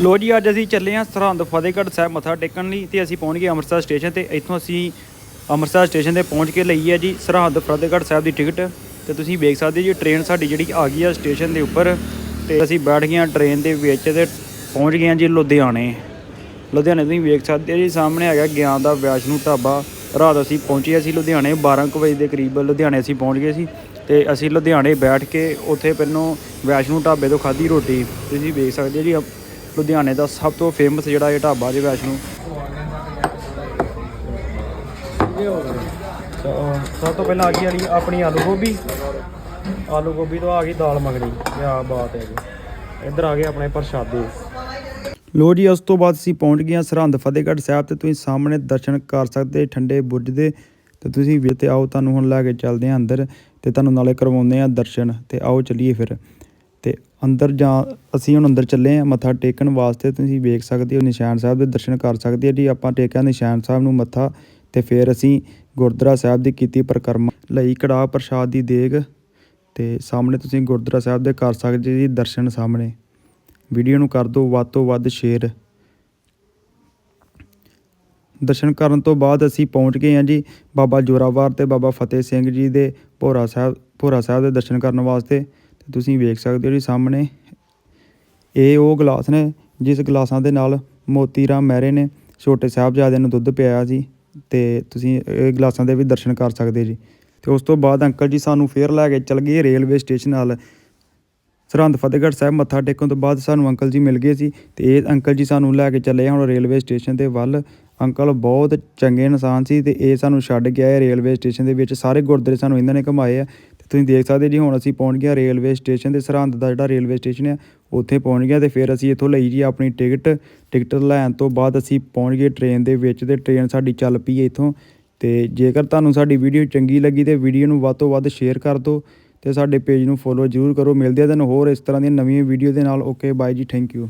ਲੋ ਜੀ, ਅੱਜ ਅਸੀਂ ਚੱਲੇ ਹਾਂ ਸਰਹੰਦ ਫਤਿਹਗੜ੍ਹ ਸਾਹਿਬ ਮੱਥਾ ਟੇਕਣ ਲਈ ਤੇ ਅਸੀਂ ਪਹੁੰਚ ਗਏ ਅੰਮ੍ਰਿਤਸਰ ਸਟੇਸ਼ਨ ਤੇ। ਇੱਥੋਂ ਅਸੀਂ ਅੰਮ੍ਰਿਤਸਰ ਸਟੇਸ਼ਨ ਤੇ ਪਹੁੰਚ ਕੇ ਲਈ ਹੈ ਜੀ ਸਰਹੰਦ ਫਤਿਹਗੜ੍ਹ ਸਾਹਿਬ ਦੀ ਟਿਕਟ। ਤੇ ਤੁਸੀਂ ਵੇਖ ਸਕਦੇ ਜੀ, ਟ੍ਰੇਨ ਸਾਡੀ ਜਿਹੜੀ ਆ ਗਈ ਆ ਸਟੇਸ਼ਨ ਦੇ ਉੱਪਰ ਤੇ ਅਸੀਂ ਬੈਠ ਗਏ ਹਾਂ ਟ੍ਰੇਨ ਦੇ ਵਿੱਚ ਤੇ ਪਹੁੰਚ ਗਏ ਹਾਂ ਜੀ ਲੁਧਿਆਣੇ। ਲੁਧਿਆਣੇ ਤੁਸੀਂ ਵੇਖ ਸਕਦੇ ਜੀ, ਸਾਹਮਣੇ ਹੈਗਾ ਗਿਆਨ ਦਾ ਵੈਸ਼ਨੂ ਢਾਬਾ। ਰਾਤ ਅਸੀਂ ਪਹੁੰਚੇ ਅਸੀਂ ਲੁਧਿਆਣੇ 12 ਕੁ ਵਜੇ ਦੇ ਕਰੀਬ ਲੁਧਿਆਣੇ ਅਸੀਂ ਪਹੁੰਚ ਗਏ ਸੀ ਤੇ ਅਸੀਂ ਲੁਧਿਆਣੇ ਬੈਠ ਕੇ ਉੱਥੇ ਪਹਿਲੋਂ ਵੈਸ਼ਨੂ ਢਾਬੇ ਤੋਂ ਖਾਧੀ ਰੋਟੀ। ਤੁਸੀਂ ਵੇਖ ਸਕਦੇ ਹੋ ਜੀ ਲੁਧਿਆਣੇ ਦਾ ਸਭ ਤੋਂ ਫੇਮਸ ਜਿਹੜਾ ਇਹ ਢਾਬਾ ਜੀ ਵੈਸ਼ਨੂ। ਸਭ ਤੋਂ ਪਹਿਲਾਂ ਆ ਗਈ ਵਾਲੀ ਆਪਣੀ ਆਲੂ ਗੋਭੀ। ਆਲੂ ਗੋਭੀ ਤੋਂ ਆ ਗਈ ਦਾਲ ਮੱਖਣੀ। ਕਿਆ ਬਾਤ ਹੈ ਜੀ। ਇੱਧਰ ਆ ਗਏ ਆਪਣੇ ਪ੍ਰਸ਼ਾਦੇ। ਲੋ ਜੀ ਉਸ ਤੋਂ ਬਾਅਦ ਅਸੀਂ ਪਹੁੰਚ ਗਏ ਹਾਂ ਸਰਹੰਦ ਫਤਿਹਗੜ੍ਹ ਸਾਹਿਬ ਤੇ ਤੁਸੀਂ ਸਾਹਮਣੇ ਦਰਸ਼ਨ ਕਰ ਸਕਦੇ ਠੰਡੇ ਬੁਰਜ ਦੇ। ਤੇ ਤੁਸੀਂ ਵੀ ਤੇ ਆਓ ਤੁਹਾਨੂੰ ਹੁਣ ਲੈ ਕੇ ਚੱਲਦੇ ਹਾਂ ਅੰਦਰ ਤੇ ਤੁਹਾਨੂੰ ਨਾਲੇ ਕਰਵਾਉਂਦੇ ਹਾਂ ਦਰਸ਼ਨ। ਤੇ ਆਓ ਚੱਲੀਏ ਫਿਰ। ਅੰਦਰ ਜਾਂ ਅਸੀਂ ਹੁਣ ਅੰਦਰ ਚੱਲੇ ਹਾਂ, ਮੱਥਾ ਟੇਕਣ ਵਾਸਤੇ ਤੁਸੀਂ ਵੇਖ ਸਕਦੇ ਹੋ, ਨਿਸ਼ਾਨ ਸਾਹਿਬ ਦੇ ਦਰਸ਼ਨ ਕਰ ਸਕਦੇ ਹੋ ਜੀ। ਆਪਾਂ ਟੇਕਿਆ ਨਿਸ਼ਾਨ ਸਾਹਿਬ ਨੂੰ ਮੱਥਾ ਤੇ ਫਿਰ ਅਸੀਂ ਗੁਰਦੁਆਰਾ ਸਾਹਿਬ ਦੀ ਕੀਤੀ ਪਰਿਕਰਮਾ ਲਈ ਕੜਾਹ ਪ੍ਰਸ਼ਾਦ ਦੀ ਦੇਗ ਤੇ ਸਾਹਮਣੇ ਤੁਸੀਂ ਗੁਰਦੁਆਰਾ ਸਾਹਿਬ ਦੇ ਕਰ ਸਕਦੇ ਜੀ ਦਰਸ਼ਨ ਸਾਹਮਣੇ। ਵੀਡੀਓ ਨੂੰ ਕਰ ਦਿਓ, ਵੱਧ ਤੋਂ ਵੱਧ ਸ਼ੇਅਰ। ਦਰਸ਼ਨ ਕਰਨ ਤੋਂ ਬਾਅਦ ਅਸੀਂ ਪਹੁੰਚ ਗਏ ਹਾਂ ਜੀ ਬਾਬਾ ਜੋਰਾਵਰ ਤੇ ਬਾਬਾ ਫਤਿਹ ਸਿੰਘ ਜੀ ਦੇ ਭੋਰਾ ਸਾਹਿਬ ਭੋਰਾ ਸਾਹਿਬ ਦੇ ਦਰਸ਼ਨ ਕਰਨ ਵਾਸਤੇ। ਤੁਸੀਂ ਵੇਖ ਸਕਦੇ ਹੋ ਜੀ ਸਾਹਮਣੇ। ਇਹ ਉਹ ਗਲਾਸ ਨੇ, ਜਿਸ ਗਲਾਸਾਂ ਦੇ ਨਾਲ ਮੋਤੀ ਰਾਮ ਮਹਿਰੇ ਨੇ ਛੋਟੇ ਸਾਹਿਬਜ਼ਾਦੇ ਨੂੰ ਦੁੱਧ ਪਿਆਇਆ ਸੀ ਤੇ ਤੁਸੀਂ ਇਹ ਗਲਾਸਾਂ ਦੇ ਵੀ ਦਰਸ਼ਨ ਕਰ ਸਕਦੇ ਜੀ। ਤੇ ਉਸ ਤੋਂ ਬਾਅਦ ਅੰਕਲ ਜੀ ਸਾਨੂੰ ਫੇਰ ਲੈ ਕੇ ਚੱਲ ਗਏ ਰੇਲਵੇ ਸਟੇਸ਼ਨ ਨਾਲ। ਸਰਹੰਦ ਫਤਿਹਗੜ੍ਹ ਸਾਹਿਬ ਮੱਥਾ ਟੇਕਣ ਤੋਂ ਬਾਅਦ ਸਾਨੂੰ ਅੰਕਲ ਜੀ ਮਿਲ ਗਏ ਸੀ ਤੇ ਇਹ ਅੰਕਲ ਜੀ ਸਾਨੂੰ ਲੈ ਕੇ ਚੱਲੇ ਹੁਣ ਰੇਲਵੇ ਸਟੇਸ਼ਨ ਦੇ ਵੱਲ। ਅੰਕਲ ਬਹੁਤ ਚੰਗੇ ਇਨਸਾਨ ਸੀ ਤੇ ਇਹ ਸਾਨੂੰ ਛੱਡ ਕੇ ਆਏ ਰੇਲਵੇ ਸਟੇਸ਼ਨ ਦੇ ਵਿੱਚ। ਸਾਰੇ ਗੁਰਦੁਆਰੇ ਸਾਨੂੰ ਇਹਨਾਂ ਨੇ ਘੁਮਾਏ ਆ। ਤੁਸੀਂ ਦੇਖ ਸਕਦੇ ਜੀ, ਹੁਣ ਅਸੀਂ ਪਹੁੰਚ ਗਏ ਹਾਂ ਰੇਲਵੇ ਸਟੇਸ਼ਨ ਤੇ, ਸਰਹੰਦ ਦਾ ਜਿਹੜਾ ਰੇਲਵੇ ਸਟੇਸ਼ਨ ਹੈ ਉੱਥੇ ਪਹੁੰਚ ਗਿਆ ਤੇ ਫਿਰ ਅਸੀਂ ਇੱਥੋਂ ਲਈ ਜੀ ਆਪਣੀ ਟਿਕਟ। ਟਿਕਟ ਲੈਣ ਤੋਂ ਬਾਅਦ ਅਸੀਂ ਪਹੁੰਚ ਗਏ ਟ੍ਰੇਨ ਦੇ ਵਿੱਚ ਤੇ ਟ੍ਰੇਨ ਸਾਡੀ ਚੱਲ ਪਈ ਹੈ ਇੱਥੋਂ। ਤੇ ਜੇਕਰ ਤੁਹਾਨੂੰ ਸਾਡੀ ਵੀਡੀਓ ਚੰਗੀ ਲੱਗੀ ਤੇ ਵੀਡੀਓ ਨੂੰ ਵੱਧ ਤੋਂ ਵੱਧ ਸ਼ੇਅਰ ਕਰ ਦਿਓ ਤੇ ਸਾਡੇ ਪੇਜ ਨੂੰ ਫੋਲੋ ਜ਼ਰੂਰ ਕਰੋ। ਮਿਲਦੇ ਆ ਤੁਹਾਨੂੰ ਹੋਰ ਇਸ ਤਰ੍ਹਾਂ ਦੀਆਂ ਨਵੀਆਂ ਵੀਡੀਓ ਦੇ ਨਾਲ। ਓਕੇ ਬਾਏ ਜੀ ਥੈਂਕ ਯੂ